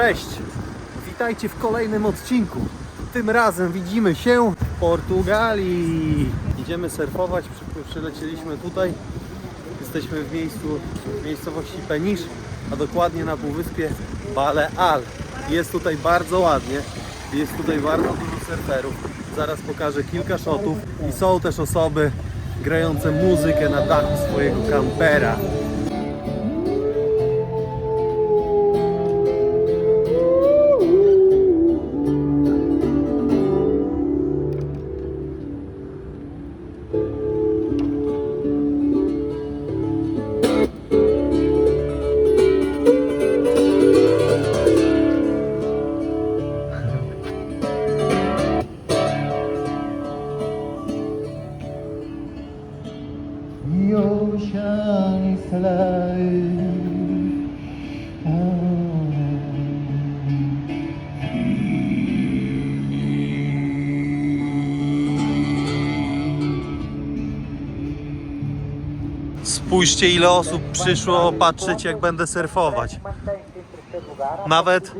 Cześć! Witajcie w kolejnym odcinku. Tym razem widzimy się w Portugalii. Idziemy surfować, Przy- przylecieliśmy tutaj. Jesteśmy w miejscu, w miejscowości Peniche, a dokładnie na półwyspie Baleal. Jest tutaj bardzo ładnie, jest tutaj bardzo dużo surferów. Zaraz pokażę kilka shotów i są też osoby grające muzykę na dachu swojego kampera. Spójrzcie ile osób przyszło patrzeć jak będę surfować. Nawet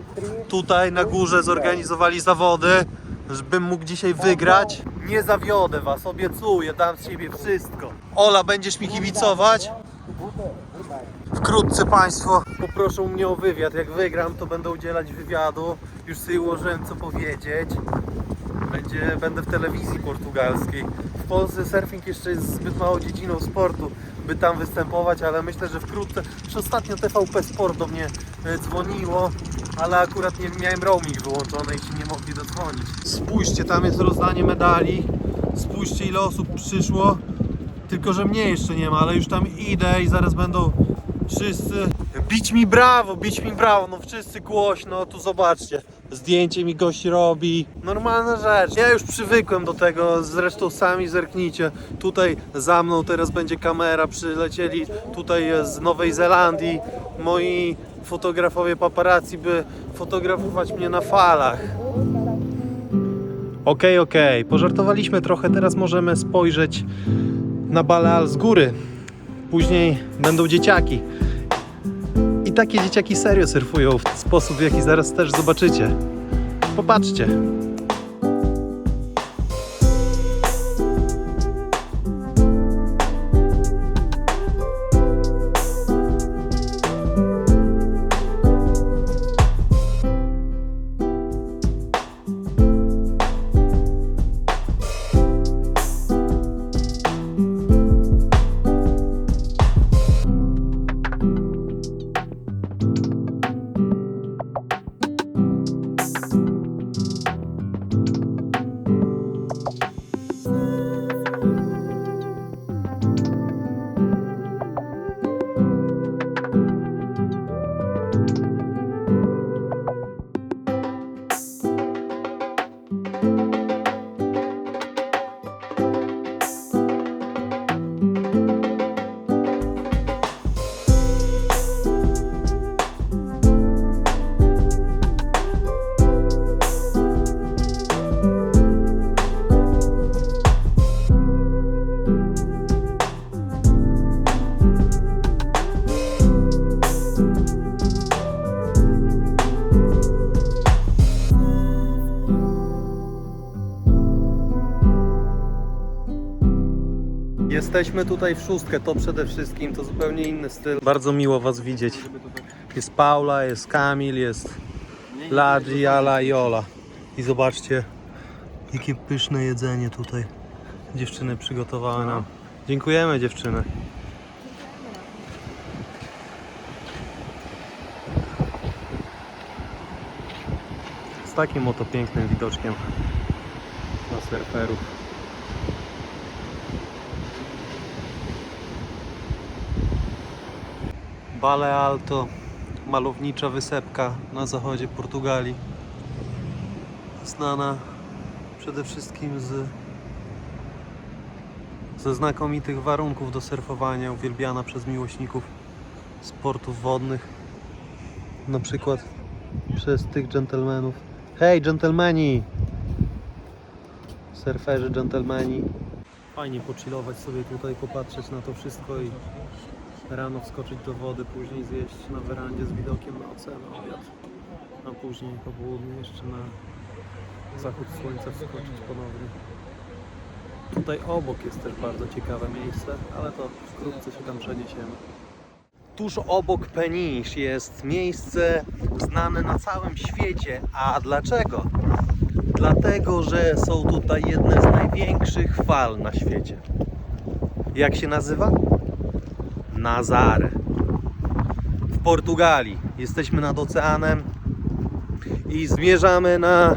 tutaj na górze zorganizowali zawody, żebym mógł dzisiaj wygrać. Nie zawiodę was, obiecuję, dam z siebie wszystko. Ola, będziesz mi kibicować? Wkrótce Państwo poproszą mnie o wywiad. Jak wygram, to będę udzielać wywiadu. Już sobie ułożyłem co powiedzieć. Będzie, będę w telewizji portugalskiej. W Polsce surfing jeszcze jest zbyt małą dziedziną sportu, by tam występować, ale myślę, że wkrótce. Już ostatnio TVP Sport do mnie e, dzwoniło, ale akurat nie miałem roaming wyłączony i się nie mogli dodzwonić. Spójrzcie, tam jest rozdanie medali. Spójrzcie ile osób przyszło. Tylko, że mnie jeszcze nie ma, ale już tam idę i zaraz będą wszyscy bić mi brawo, bić mi brawo, no wszyscy głośno, tu zobaczcie. Zdjęcie mi gość robi. Normalna rzecz. Ja już przywykłem do tego, zresztą sami zerknijcie. Tutaj za mną teraz będzie kamera, przylecieli tutaj z Nowej Zelandii moi fotografowie paparazzi, by fotografować mnie na falach. Okej, okej, pożartowaliśmy trochę, teraz możemy spojrzeć na Baleal z góry. Później będą dzieciaki. I takie dzieciaki serio surfują w sposób, w jaki zaraz też zobaczycie. Popatrzcie. Jesteśmy tutaj w szóstkę, to przede wszystkim, to zupełnie inny styl. Bardzo miło Was widzieć. Jest Paula, jest Kamil, jest Ladzi, Ala i Ola. I zobaczcie, jakie pyszne jedzenie tutaj dziewczyny przygotowały nam. Dziękujemy dziewczyny. Z takim oto pięknym widoczkiem na surferów. Baleal to malownicza wysepka na zachodzie Portugalii. Znana przede wszystkim z, ze znakomitych warunków do surfowania, uwielbiana przez miłośników sportów wodnych. Na przykład przez tych dżentelmenów. Hej, dżentelmeni! Surferzy, dżentelmeni. Fajnie pochillować sobie tutaj, popatrzeć na to wszystko i rano wskoczyć do wody, później zjeść na werandzie z widokiem na ocean obiad. a później po południu jeszcze na zachód słońca wskoczyć ponownie. Tutaj obok jest też bardzo ciekawe miejsce, ale to wkrótce się tam przeniesiemy. Tuż obok Penisz jest miejsce znane na całym świecie. A dlaczego? Dlatego, że są tutaj jedne z największych fal na świecie. Jak się nazywa? Nazare. W Portugalii. Jesteśmy nad oceanem i zmierzamy na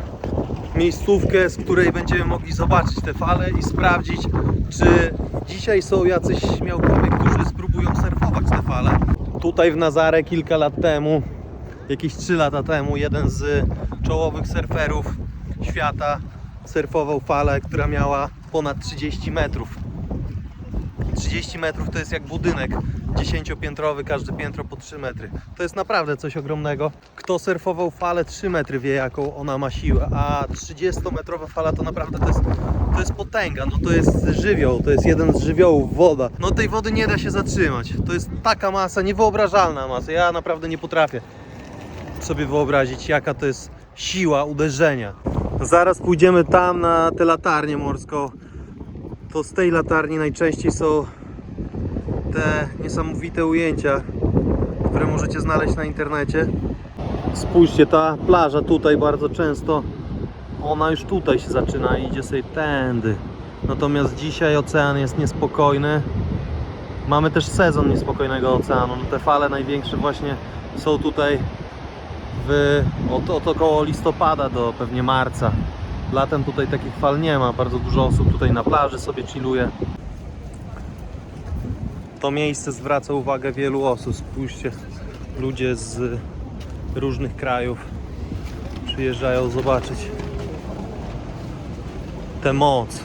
miejscówkę, z której będziemy mogli zobaczyć te fale i sprawdzić, czy dzisiaj są jacyś śmiałkowie, którzy spróbują surfować te fale. Tutaj w Nazare kilka lat temu, jakieś 3 lata temu, jeden z czołowych surferów świata surfował falę, która miała ponad 30 metrów. 30 metrów to jest jak budynek 10-piętrowy, każde piętro po 3 metry. To jest naprawdę coś ogromnego. Kto surfował falę 3 metry wie jaką ona ma siłę, a 30-metrowa fala to naprawdę to jest, to jest potęga, no to jest żywioł, to jest jeden z żywiołów, woda. No tej wody nie da się zatrzymać. To jest taka masa, niewyobrażalna masa. Ja naprawdę nie potrafię sobie wyobrazić jaka to jest siła uderzenia. Zaraz pójdziemy tam na tę latarnię morską to z tej latarni najczęściej są te niesamowite ujęcia, które możecie znaleźć na internecie. Spójrzcie, ta plaża tutaj bardzo często, ona już tutaj się zaczyna i idzie sobie tędy. Natomiast dzisiaj ocean jest niespokojny. Mamy też sezon niespokojnego oceanu. No te fale największe właśnie są tutaj w, od, od około listopada do pewnie marca. Latem tutaj takich fal nie ma. Bardzo dużo osób tutaj na plaży sobie chilluje. To miejsce zwraca uwagę wielu osób. Spójrzcie, ludzie z różnych krajów przyjeżdżają zobaczyć tę moc.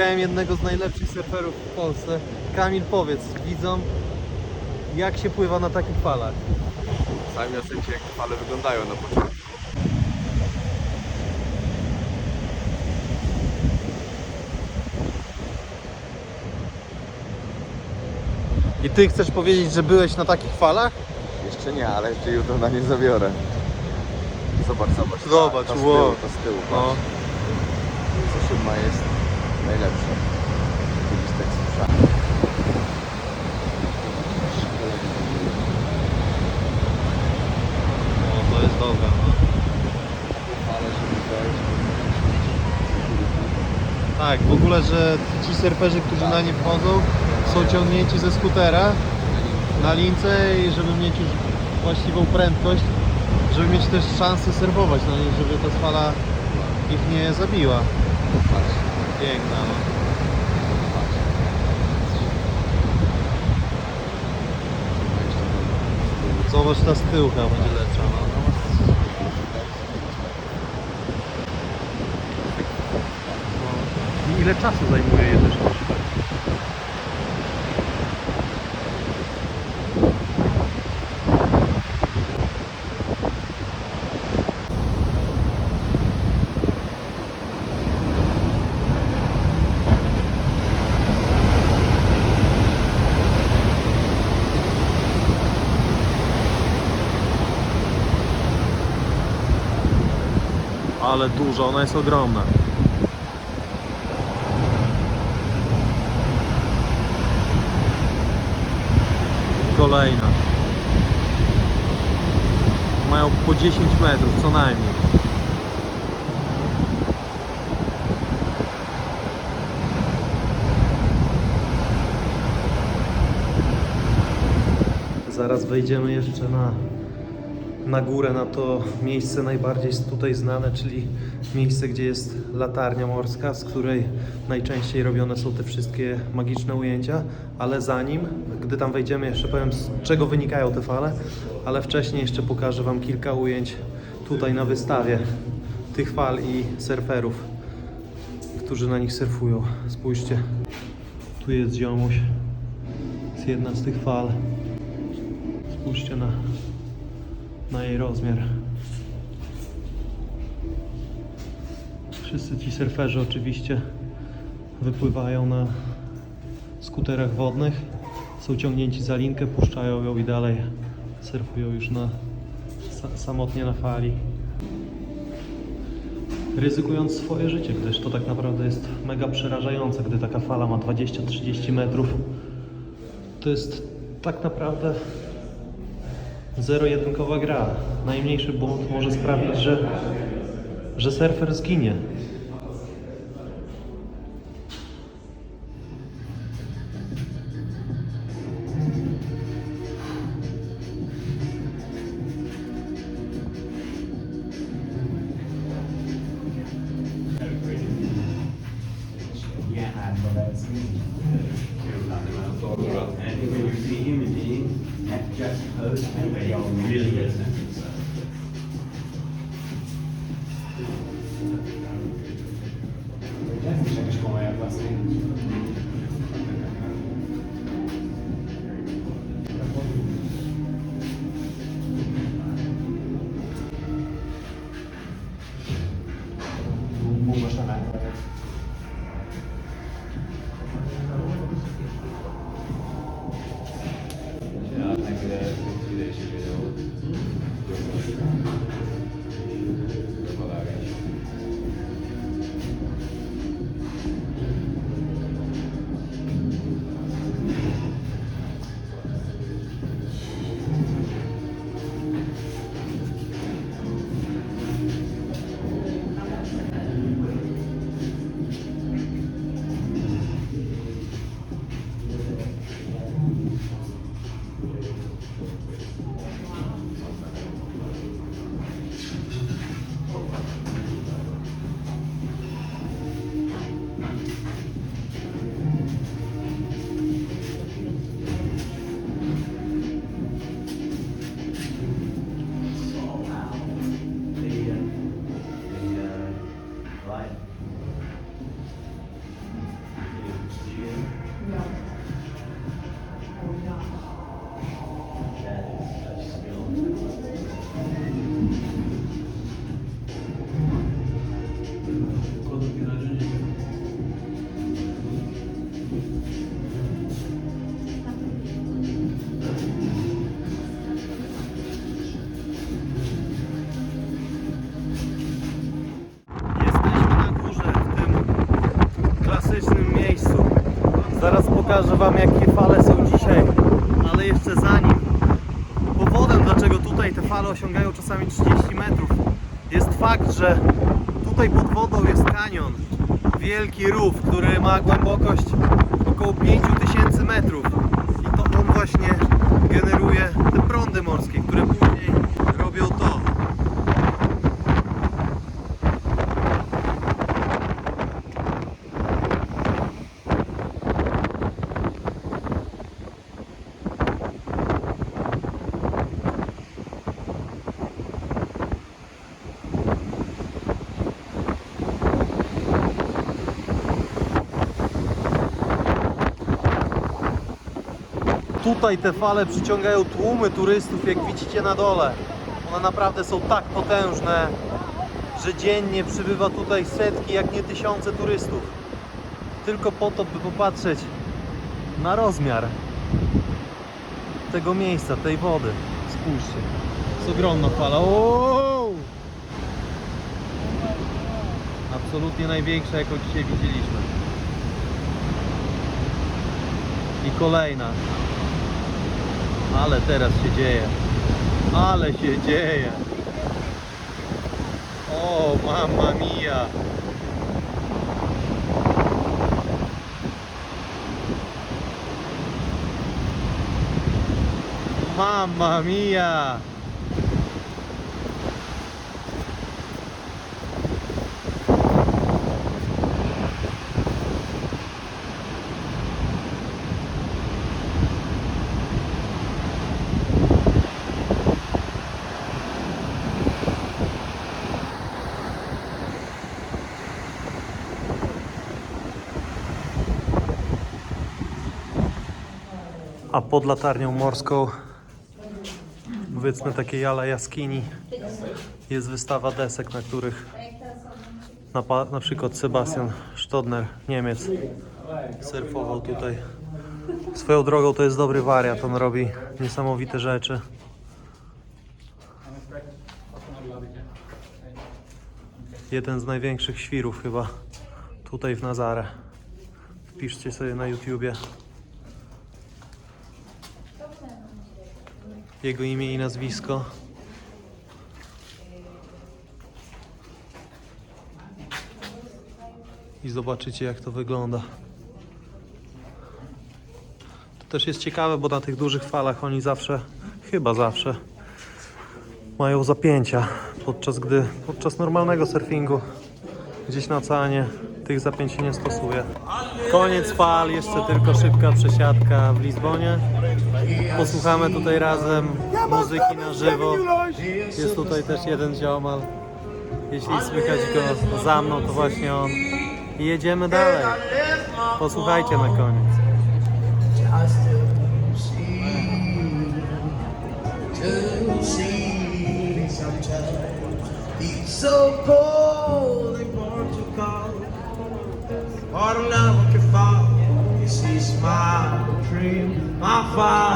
Spotkałem jednego z najlepszych surferów w Polsce. Kamil, powiedz widzom, jak się pływa na takich falach. Sami ocencie jak fale wyglądają na początku. I ty chcesz powiedzieć, że byłeś na takich falach? Jeszcze nie, ale jeszcze jutro na nie zabiorę. Zobacz, zobacz. Zobacz, to z wow. tyłu, to z tyłu. No. Siódma jest słyszałem. no to jest dobre. No. Ale żeby dojść. Tak, w ogóle, że ci surferzy, którzy na nie wchodzą, są ciągnięci ze skutera na lince i żeby mieć już właściwą prędkość, żeby mieć też szansę surfować na niej, żeby ta fala ich nie zabiła. Piękna, no. Zobacz, ta z tyłka będzie lepsza, no. Ile czasu zajmuje je też ale duża, ona jest ogromna. Kolejna. Mają po 10 metrów co najmniej. Zaraz wejdziemy jeszcze na na górę, na to miejsce najbardziej tutaj znane, czyli miejsce, gdzie jest latarnia morska, z której najczęściej robione są te wszystkie magiczne ujęcia. Ale zanim, gdy tam wejdziemy, jeszcze powiem, z czego wynikają te fale, ale wcześniej jeszcze pokażę Wam kilka ujęć tutaj na wystawie tych fal i surferów, którzy na nich surfują. Spójrzcie, tu jest ziomuś. jest jedna z tych fal. Spójrzcie na, na jej rozmiar. Wszyscy ci surferzy oczywiście wypływają na skuterach wodnych. Są ciągnięci za linkę, puszczają ją i dalej surfują już na, sa, samotnie na fali. Ryzykując swoje życie, gdyż to tak naprawdę jest mega przerażające, gdy taka fala ma 20-30 metrów. To jest tak naprawdę zero-jedynkowa gra. Najmniejszy błąd może sprawić, że, że surfer zginie. né? Gente, como é paciente. Zaraz pokażę Wam, jakie fale są dzisiaj, ale jeszcze zanim. Powodem, dlaczego tutaj te fale osiągają czasami 30 metrów, jest fakt, że tutaj pod wodą jest kanion. Wielki rów, który ma głębokość około 5000 metrów. I to on właśnie generuje te prądy morskie, które później robią to. Tutaj te fale przyciągają tłumy turystów, jak widzicie na dole. One naprawdę są tak potężne, że dziennie przybywa tutaj setki, jak nie tysiące turystów. Tylko po to, by popatrzeć na rozmiar tego miejsca, tej wody. Spójrzcie. Jest ogromna fala. Absolutnie największa, jaką dzisiaj widzieliśmy. I kolejna. Ale teraz się dzieje. Ale się dzieje. O, mamma mia. Mamma mia! Pod latarnią morską, powiedzmy takiej ala jaskini, jest wystawa desek, na których na, na przykład Sebastian Stodner, Niemiec, surfował tutaj. Swoją drogą to jest dobry wariat, on robi niesamowite rzeczy. Jeden z największych świrów chyba tutaj w Nazarę. Wpiszcie sobie na YouTubie. Jego imię i nazwisko. I zobaczycie jak to wygląda. To też jest ciekawe, bo na tych dużych falach oni zawsze, chyba zawsze, mają zapięcia, podczas gdy podczas normalnego surfingu gdzieś na oceanie tych zapięć się nie stosuje. Koniec fal, jeszcze tylko szybka przesiadka w Lizbonie. Posłuchamy tutaj razem muzyki na żywo. Jest tutaj też jeden ziomal. Jeśli słychać go za mną, to właśnie on. I jedziemy dalej. Posłuchajcie na koniec. So cold in Portugal. Autumn never can fall. You see, smile, dream, my fire,